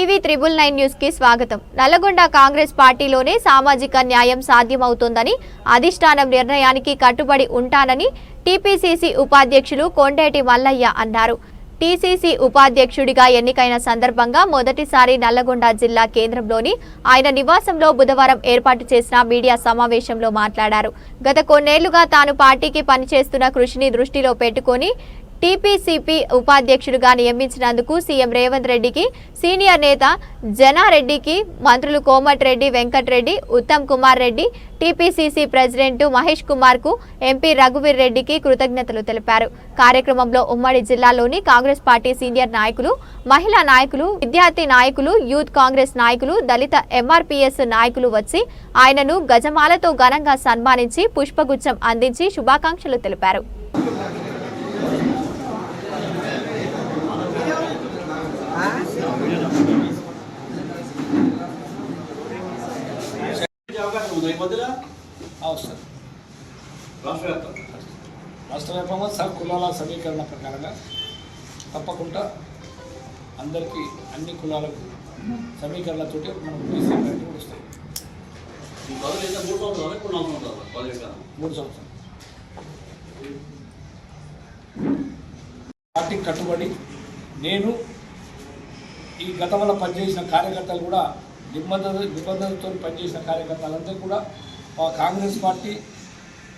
TV triple nine న్యూస్కి స్వాగతం. నల్లగొండ కాంగ్రెస్ పార్టీలోనే సామాజిక న్యాయం సాధ్యమవుతోందని అధిష్టానం నిర్ణయానికి కట్టుబడి ఉంటానని టీపీసీసీ ఉపాధ్యక్షులు కొండేటి మల్లయ్య అన్నారు. టీసీసీ ఉపాధ్యక్షుడిగా ఎన్నికైన సందర్భంగా మొదటిసారి నల్లగొండ జిల్లా కేంద్రంలోని ఆయన నివాసంలో బుధవారం ఏర్పాటు చేసిన మీడియా సమావేశంలో మాట్లాడారు. గత కొన్నేళ్ళుగా తాను పార్టీకి పనిచేస్తున్న కృషిని దృష్టిలో పెట్టుకొని టీపీసీపీ ఉపాధ్యక్షుడిగా నియమించినందుకు సీఎం రేవంత్ రెడ్డికి సీనియర్ నేత జనారెడ్డికి మంత్రులు కోమటిరెడ్డి వెంకటరెడ్డి ఉత్తమ్ కుమార్ రెడ్డి టీపీసీసీ ప్రెసిడెంట్ మహేష్ కుమార్కు ఎంపీ రఘువీర్ రెడ్డికి కృతజ్ఞతలు తెలిపారు. కార్యక్రమంలో ఉమ్మడి జిల్లాలోని కాంగ్రెస్ పార్టీ సీనియర్ నాయకులు మహిళా నాయకులు విద్యార్థి నాయకులు యూత్ కాంగ్రెస్ నాయకులు దళిత ఎంఆర్పీఎస్ నాయకులు వచ్చి ఆయనను గజమాలతో ఘనంగా సన్మానించి పుష్పగుచ్చం అందించి శుభాకాంక్షలు తెలిపారు. మధ్యలో అవసరం. రాష్ట్ర వ్యాప్తంగా. రాష్ట్ర వ్యాప్తంగా సబ్ కులాల సమీకరణ ప్రకారంగా తప్పకుండా అందరికీ అన్ని కులాలకు సమీకరణలతోటి మనం బీసీ కూడా వస్తాయి. మూడు సంవత్సరాలు. పార్టీకి కట్టుబడి నేను ఈ గతంలో పనిచేసిన కార్యకర్తలు కూడా నిబంధన నిబంధనలతో పనిచేసిన కార్యకర్తలందరూ కూడా మా కాంగ్రెస్ పార్టీ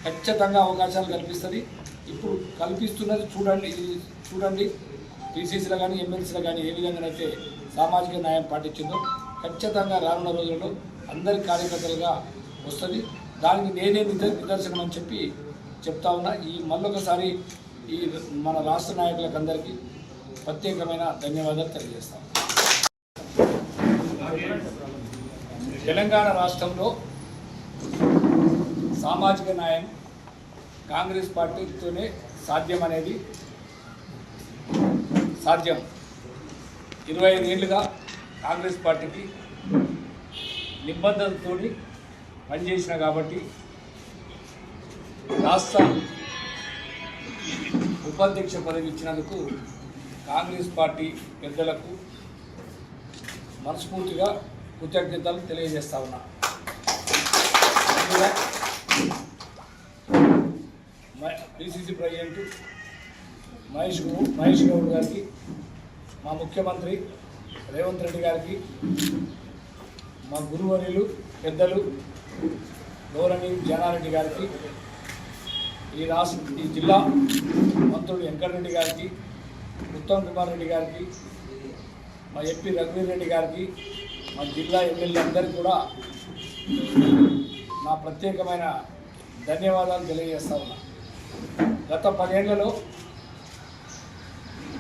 ఖచ్చితంగా అవకాశాలు కల్పిస్తుంది. ఇప్పుడు కల్పిస్తున్నది చూడండి చూడండి. పీసీసీలో కానీ ఎమ్మెల్సీలో కానీ ఏ విధంగానైతే సామాజిక న్యాయం పాటించిందో ఖచ్చితంగా రానున్న రోజుల్లో అందరి కార్యకర్తలుగా వస్తుంది. దానికి నేనే నిదర్శనం అని చెప్పి చెప్తా ఉన్నా. ఈ మళ్ళొకసారి ఈ మన రాష్ట్ర నాయకులకు అందరికీ ప్రత్యేకమైన ధన్యవాదాలు తెలియజేస్తాను తెలంగాణ రాష్ట్రంలో సామాజిక న్యాయం కాంగ్రెస్ పార్టీతోనే సాధ్యం అనేది సాధ్యం. ఇరవై ఐదేళ్ళుగా కాంగ్రెస్ పార్టీకి నిబద్ధతతో పనిచేసిన కాబట్టి రాష్ట్ర ఉపాధ్యక్ష పదవి ఇచ్చినందుకు కాంగ్రెస్ పార్టీ పెద్దలకు మనస్ఫూర్తిగా కృతజ్ఞతలు తెలియజేస్తా ఉన్నా. పిసిసి ప్రెసిడెంట్ మహేష్ మహేష్ గౌడ్ గారికి మా ముఖ్యమంత్రి రేవంత్ రెడ్డి గారికి మా గురువర్యులు పెద్దలు గౌరవనీయ జనారెడ్డి గారికి ఈ రాష్ట్ర ఈ జిల్లా మంత్రులు వెంకటరెడ్డి గారికి ఉత్తమ్ కుమార్ రెడ్డి గారికి మా ఎంపీ రఘువీర్ రెడ్డి గారికి మా జిల్లా ఎమ్మెల్యే అందరికీ కూడా నా ప్రత్యేకమైన ధన్యవాదాలు తెలియజేస్తా ఉన్నా. గత పదేళ్ళలో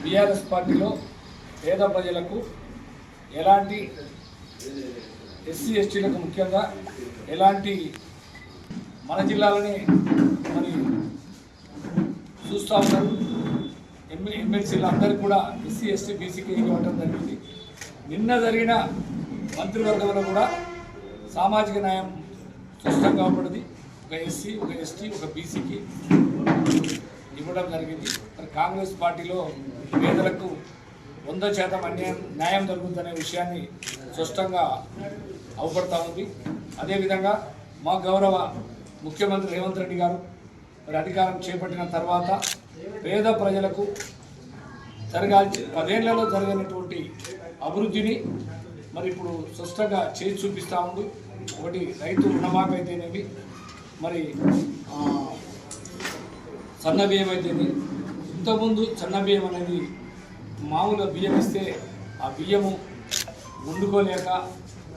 బీఆర్ఎస్ పార్టీలో పేద ప్రజలకు ఎలాంటి ఎస్సీ ఎస్టీలకు ముఖ్యంగా ఎలాంటి మన జిల్లాలోనే మరి చూస్తూ ఉన్నారు. ఎమ్మె ఎమ్మెల్సీలు అందరికీ కూడా ఎస్సీ ఎస్టీ బీసీకి ఇవ్వటం జరిగింది. నిన్న జరిగిన మంత్రివర్గంలో కూడా సామాజిక న్యాయం స్పష్టంగా పడింది ఒక ఎస్సీ ఒక ఎస్టీ ఒక బీసీకి ఇవ్వడం జరిగింది. మరి కాంగ్రెస్ పార్టీలో పేదలకు వంద శాతం అన్యాయం న్యాయం జరుగుతుందనే విషయాన్ని స్పష్టంగా అవపడతా ఉంది. అదేవిధంగా మా గౌరవ ముఖ్యమంత్రి రేవంత్ రెడ్డి గారు మరి అధికారం చేపట్టిన తర్వాత పేద ప్రజలకు జరగాల్సి పదేళ్ళలో జరగనటువంటి అభివృద్ధిని మరి ఇప్పుడు స్పష్టంగా చేసి చూపిస్తూ ఉంది ఒకటి రైతు రుణమాఫీ అయితేనేవి మరి సన్న బియ్యం అయితేనే ఇంతకుముందు సన్న బియ్యం అనేది మామూలుగా బియ్యం ఇస్తే ఆ బియ్యము వండుకోలేక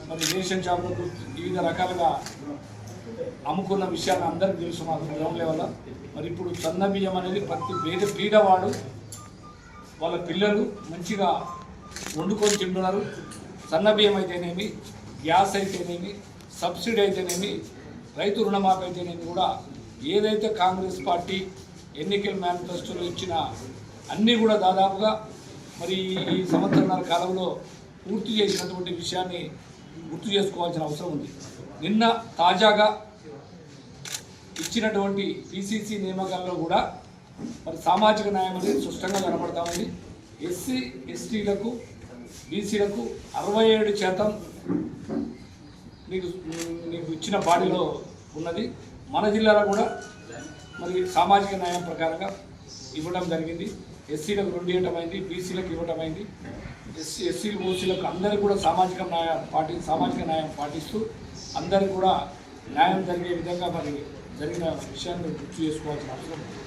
మరి రేషన్ షాపులకు వివిధ రకాలుగా అమ్ముకున్న విషయాన్ని అందరికీ తెలుసు మాకు గ్రౌండ్ లెవెల్ మరి ఇప్పుడు సన్న బియ్యం అనేది ప్రతి పేద పీదవాడు వాళ్ళ పిల్లలు మంచిగా వండుకొని తింటున్నారు. సన్న బియ్యం అయితేనేమి గ్యాస్ అయితేనేమి సబ్సిడీ అయితేనేమి రైతు రుణమాఫీ అయితేనేమి కూడా ఏదైతే కాంగ్రెస్ పార్టీ ఎన్నికల మేనిఫెస్టోలో ఇచ్చిన అన్నీ కూడా దాదాపుగా మరి ఈ సంవత్సరాల కాలంలో పూర్తి చేసినటువంటి విషయాన్ని గుర్తు చేసుకోవాల్సిన అవసరం ఉంది. నిన్న తాజాగా ఇచ్చినటువంటి పిసిసి నియామకాల్లో కూడా మరి సామాజిక న్యాయం అనేది స్పష్టంగా కనపడతా ఉంది. ఎస్సీ ఎస్టీలకు బీసీలకు అరవై ఏడు శాతం మీకు మీకు ఇచ్చిన బాడీలో ఉన్నది. మన జిల్లాలో కూడా మరి సామాజిక న్యాయం ప్రకారంగా ఇవ్వడం జరిగింది. ఎస్సీలకు రెండు ఇవ్వటం అయింది బీసీలకు ఇవ్వటం అయింది ఎస్సీ ఎస్సీలు ఓసీలకు అందరికీ కూడా సామాజిక న్యాయం పాటి సామాజిక న్యాయం పాటిస్తూ అందరికీ కూడా న్యాయం జరిగే విధంగా మరి జరిగిన విషయాన్ని గుర్తు చేసుకోవాల్సిన అవసరం ఉంది.